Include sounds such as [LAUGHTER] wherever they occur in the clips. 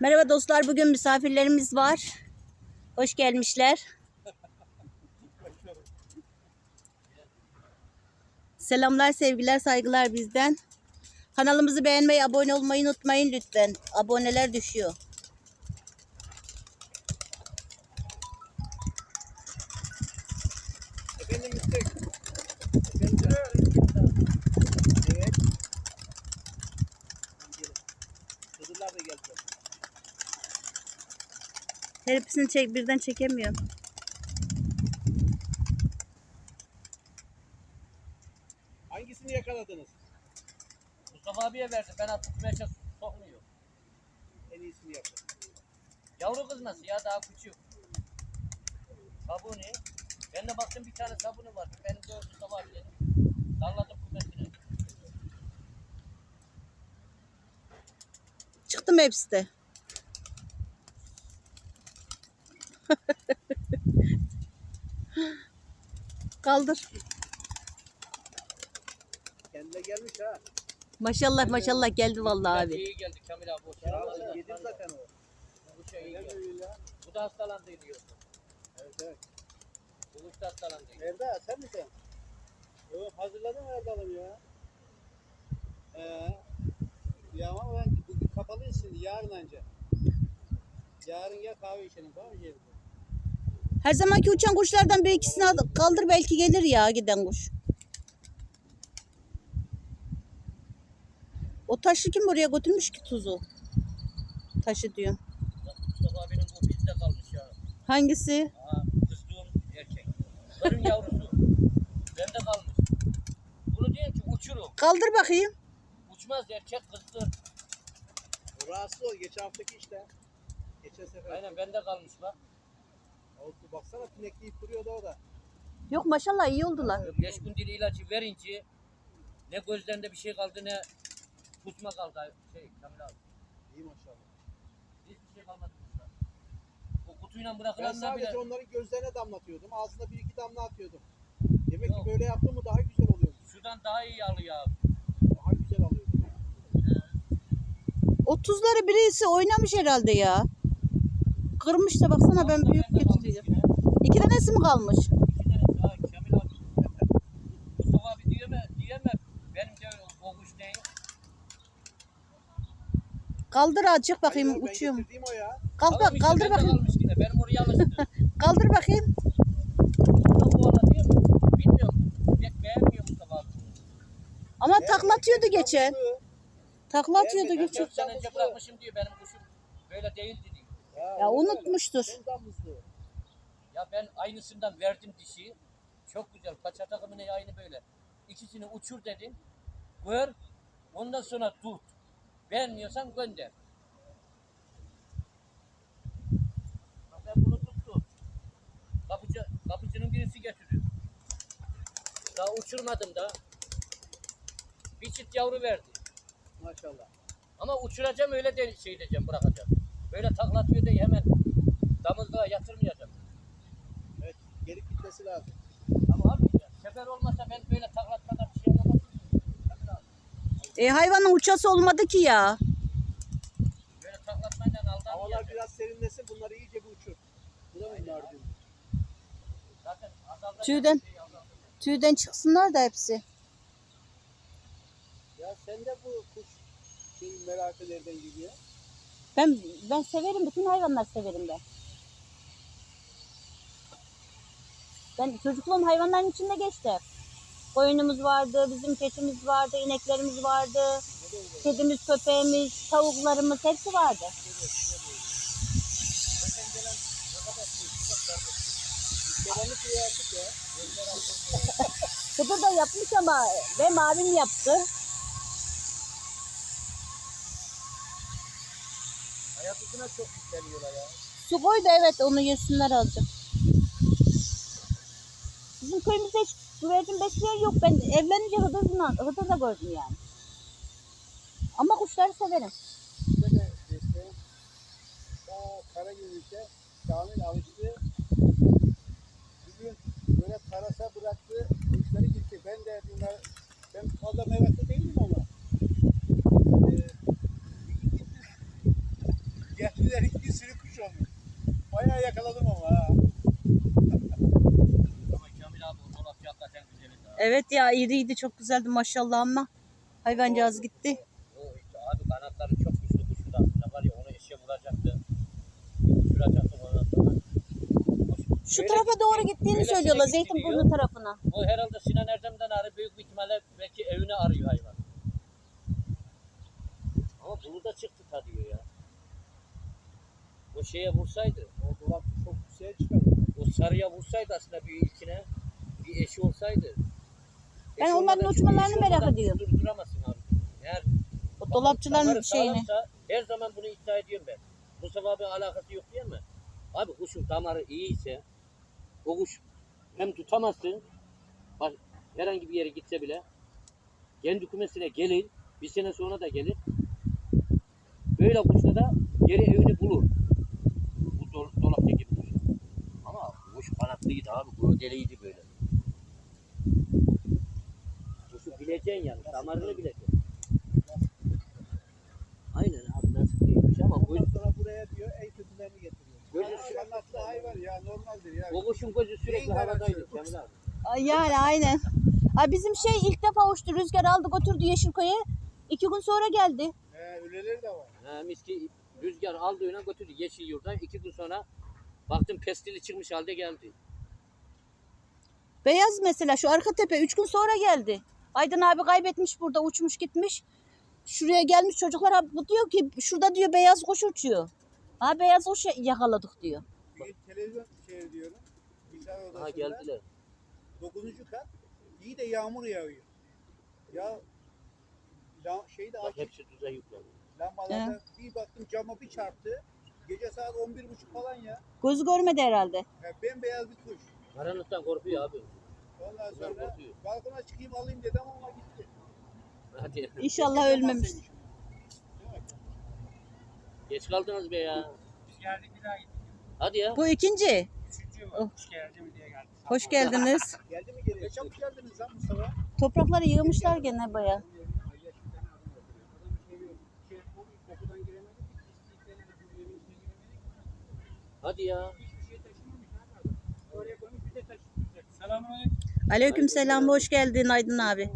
Merhaba dostlar. Bugün misafirlerimiz var. Hoş gelmişler. Selamlar, sevgiler, saygılar bizden. Kanalımızı beğenmeyi, abone olmayı unutmayın lütfen. Aboneler düşüyor. Efendim istek. Efendim. Evet. Kızıllar da geldi. Hepsini çek, birden çekemiyorum. Hangisini yakaladınız? Mustafa abiye verdi. Ben artık meşe sokmuyor. En iyisini yapın. Yavru kız nasıl ya daha küçük. Sabuni. Ben de baktım bir tane sabuni var. Benim de Mustafa abi dedim. Salladım kümesine. Çıktı mı hepsi de? Kaldır. Kendine gelmiş ha. Maşallah maşallah geldi vallahi abi. İyi geldi Kamil abi. Ya şey yedim zaten o. Bu şey iyi geldi. ya? Bu da hastalandı diyor. Evet evet. Bu kuş da hastalandı. Erdal sen misin? Yo, hazırladın mı Erdal'ım ya? Ee, ya ama ben kapalıyız şimdi yarın önce. Yarın gel kahve içelim tamam mı? Her zamanki uçan kuşlardan bir ikisini al- kaldır belki gelir ya giden kuş. O taşı kim oraya götürmüş ki tuzu? Taşı diyorum. Mustafa abinin bu bizde kalmış ya. Hangisi? Aa, kızdığım erkek. Karın yavrusu. Bende kalmış. Bunu diyorum ki uçurum. Kaldır bakayım. Uçmaz erkek kızdı. Rahatsız ol geçen haftaki işte. Geçen sefer. Aynen bende kalmış bak. Oldu baksana pinekleyip duruyordu o da. Yok maşallah iyi oldular. Beş gün dili ilacı verince ne gözlerinde bir şey kaldı ne kusma kaldı. Şey Kamil abi. İyi maşallah. Hiçbir şey kalmadı kuşta. O kutuyla Ben bırakılanlar bile sadece onların gözlerine damlatıyordum. Ağzına bir iki damla atıyordum. Demek Yok. ki böyle yaptım mı daha güzel oluyor. şuradan daha iyi alıyor abi. Daha güzel alıyor. O tuzları birisi oynamış herhalde ya. Kırmış da baksana ben büyük getiriyorum. İki tanesi mi kalmış? Kaldır azıcık bakayım Hayır, ben uçuyor mu? getirdiğim o ya. Kalk bak kaldır bende bakayım. Benim oraya. [LAUGHS] Kaldır bakayım. Ama takla atıyordu geçen. Damızlı. Takla atıyordu Beğenmedi. geçen. Sene önce bırakmışım diyor. Benim kuşum böyle değildi diyor. Ya öyle. unutmuştur. Ya ben aynısından verdim dişi. Çok güzel. Paça takımına aynı böyle. İkisini uçur dedim. Gör. Ondan sonra tut. Beğenmiyorsan gönder. Bak ben bunu tuttum. Kapıcı, kapıcının birisi getiriyor. Daha uçurmadım da. Bir çift yavru verdi. Maşallah. Ama uçuracağım öyle de şey diyeceğim bırakacağım. Böyle taklatıyor diye hemen damızlığa yatırmayacağım. Evet. Gelip gitmesi lazım. Ama abi ya, sefer olmasa ben böyle taklatmadan bir şey yapamam. E hayvanın uçası olmadı ki ya. Böyle taklatmayla Havalar aldanmayacağım. biraz serinlesin bunları iyice bir uçur. Bu da mı bunlar diyor. Zaten azaldan Tüyden. şey. Tüyden çıksınlar da hepsi. Ya sen de bu kuş şeyi merakı nereden gidiyor? Ben ben severim. Bütün hayvanlar severim ben. Ben çocukluğum hayvanların içinde geçti. Koyunumuz vardı, bizim keçimiz vardı, ineklerimiz vardı, kedimiz, köpeğimiz, tavuklarımız hepsi vardı. [LAUGHS] Kıdır da yapmış ama benim abim yaptı. Hayatısına çok yükleniyorlar ya. Su koy da evet onu yesinler azıcık. Bizim köyümüzde hiç güvercin besleyen yok. Ben evlenince Hıdır'la, Hıdır da gördüm yani. Ama kuşları severim. Bizde de işte daha Karagümrük'te Kamil alıştı. Bugün böyle tarasa bıraktı. Kuşları gitti. Ben de bunlar ben fazla meraklı değilim ama. Ee, bir gün gitti. Gel Şimdiden bir sürü kuş olmuş. Bayağı yakaladım ama ha. Ama Kamil abi o dolapçı hakikaten güzeldi. ha. Evet ya iriydi çok güzeldi maşallah ama hayvancağız gitti. O işte abi kanatları çok güçlü kuşun da aslında var ya onu eşe vuracaktı. Uçuracaktı ondan sonra. Şu Böyle tarafa gitti, doğru gittiğini söylüyorlar. Zeytinburnu tarafına. O herhalde Sinan Erdem'den arı büyük bir ihtimalle belki evine arıyor hayvan. Ama bunu da çıktı ta diyor ya. O şeye vursaydı, O dolap çok güzel çıkar. o sarıya vursaydı aslında bir ilkine bir eşi olsaydı. Ben onların uçmalarını merak ediyorum. Durduramazsın abi. Eğer O dolapçıların şeyini. her zaman bunu iddia ediyorum ben. Mustafa abi alakası yok diye mi? Abi kuşun damarı iyiyse o kuş hem tutamazsın bak, herhangi bir yere gitse bile kendi kümesine gelir bir sene sonra da gelir böyle kuşta da geri evini bulur bu dol dolaptaki kuş ama kuş kanatlıydı abi gövdeliydi böyle kuşu damarını bileceksin aynen abi nasıl değilmiş ama bu Ondan sonra buraya diyor en kötülerini getiriyor. Gözü Gözü şu- kanatlı hayvan ya normaldir ya. O kuşun gözü sürekli Neyin havadaydı? Kamil abi. Ay Yani aynen. Ay bizim şey ilk defa uçtu. Rüzgar aldı götürdü Yeşilköy'e. İki gün sonra geldi. He, öyleleri de var. Ha, miski rüzgar aldı öyle götürdü yeşil yurda. İki gün sonra baktım pestili çıkmış halde geldi. Beyaz mesela şu arka tepe üç gün sonra geldi. Aydın abi kaybetmiş burada uçmuş gitmiş. Şuraya gelmiş çocuklar abi bu diyor ki şurada diyor beyaz kuş uçuyor. Ha beyaz kuş yakaladık diyor. Bir televizyon seyrediyorum. Odasında. Ha geldiler. 9. kat. İyi de yağmur yağıyor. Ya la, şeyde Bak açık hepsi düze yüklendi. lambalarda bir baktım cama bir çarptı. Gece saat 11.30 falan ya. Gözü görmedi herhalde. ya bembeyaz bir kuş. Karanlıktan korkuyor abi. Ondan sonra balkona çıkayım alayım dedim ama gitti. Hadi. İnşallah Keşke ölmemiş. olmasaymış. Değil mi? Geç kaldınız be ya. Biz geldik bir daha gittik. Hadi ya. Bu ikinci. Üçüncü Oh. hoş geldin diye geldik. Hoş geldiniz. [LAUGHS] Geldi mi geri? Ne çabuk geldiniz lan Mustafa. Toprakları yığmışlar gene baya. Hadi ya. Selamünaleyküm. Aleyküm selam hoş geldin Aydın abi.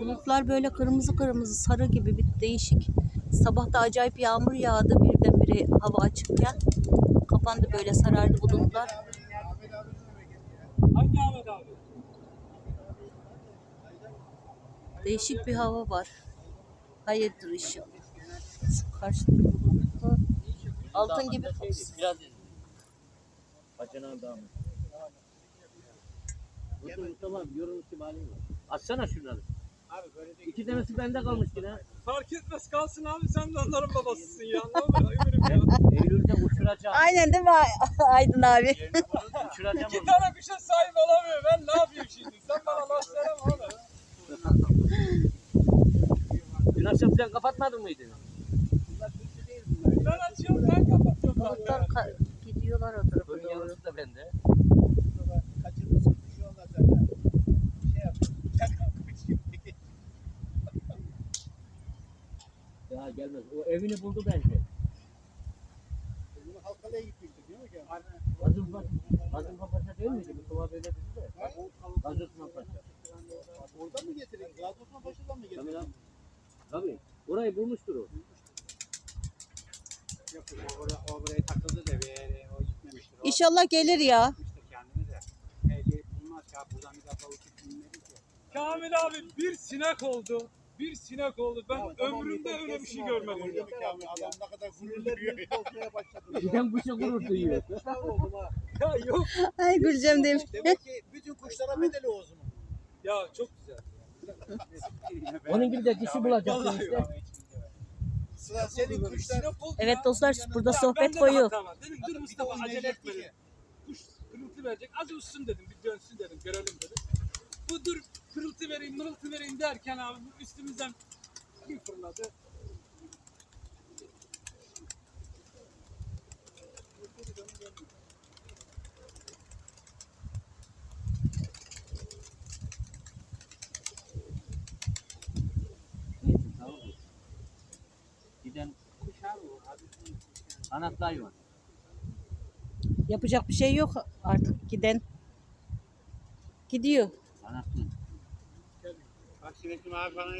Bulutlar böyle kırmızı kırmızı sarı gibi bir değişik. Sabah da acayip yağmur yağdı birdenbire hava açıkken. Kapandı böyle sarardı bulutlar. Hangi Ahmet abi? Değişik bir hava var. Hayırdır işim. Şu bulutlar. Altın gibi Biraz Bacana da mı? Dur Mustafa abi gibi halin var. Açsana şunları. Abi böyle de İki tanesi bende kalmış yine. Fark etmez kalsın abi sen de onların babasısın ya. Ne olur ömürüm ya. Eylül'de uçuracağım. Aynen değil mi Aydın abi? Uçuracağım İki onu. tane kuşa sahip olamıyor. Ben ne yapayım şimdi? Sen bana laf söyleme abi. Dün akşam sen kapatmadın mıydı? değil. Ben açıyorum ben kapatıyorum. Bulutlar zaten. ka- gidiyorlar o tarafa Bunun doğru. yarısı da bende. Kaçırmışsın kuşu ondan sonra. Şey yap. [LAUGHS] Daha gelmez. O evini buldu bence. Bunu Halkalı'ya gitmiştik değil mi ki? Gazın Gazın Paşa değil miydi? Mustafa böyle dedi de. Gazın Paşa. Oradan mı getirdin? Gazi Osman Paşa'dan mı Tabii getirdin? lan. Tabii. Orayı bulmuştur o. Yok oraya, o buraya takıldı da bir yere İnşallah gelir ya. Kamil abi bir sinek oldu. Bir sinek oldu. Ben Ya tamam, ömrümde öyle bir şey görmedim. Öyle mi Kamil? Adam ne kadar gurur duyuyor. Giden [LAUGHS] kuşa gurur duyuyor. Ya yok. Ay Gülcem demiş. Demek ki bütün kuşlara bedeli o zaman. Ya çok güzel. Onun gibi de dişi bulacaksın işte. Senin kuşlar. Evet dostlar burada Ya sohbet koyu. Dedim dur Mustafa acele etme. Kuş kırıltı verecek. Az uçsun dedim. Bir dönsün dedim. Görelim dedim. Bu dur kırıltı vereyim mırıltı vereyim derken abi bu üstümüzden bir fırladı. Neyse, tamam mı? giden Kuş abi o. Abi kanatlı hayvan. Yapacak bir şey yok artık giden. Gidiyor. Kanatlı. Bak Sinekim abi bana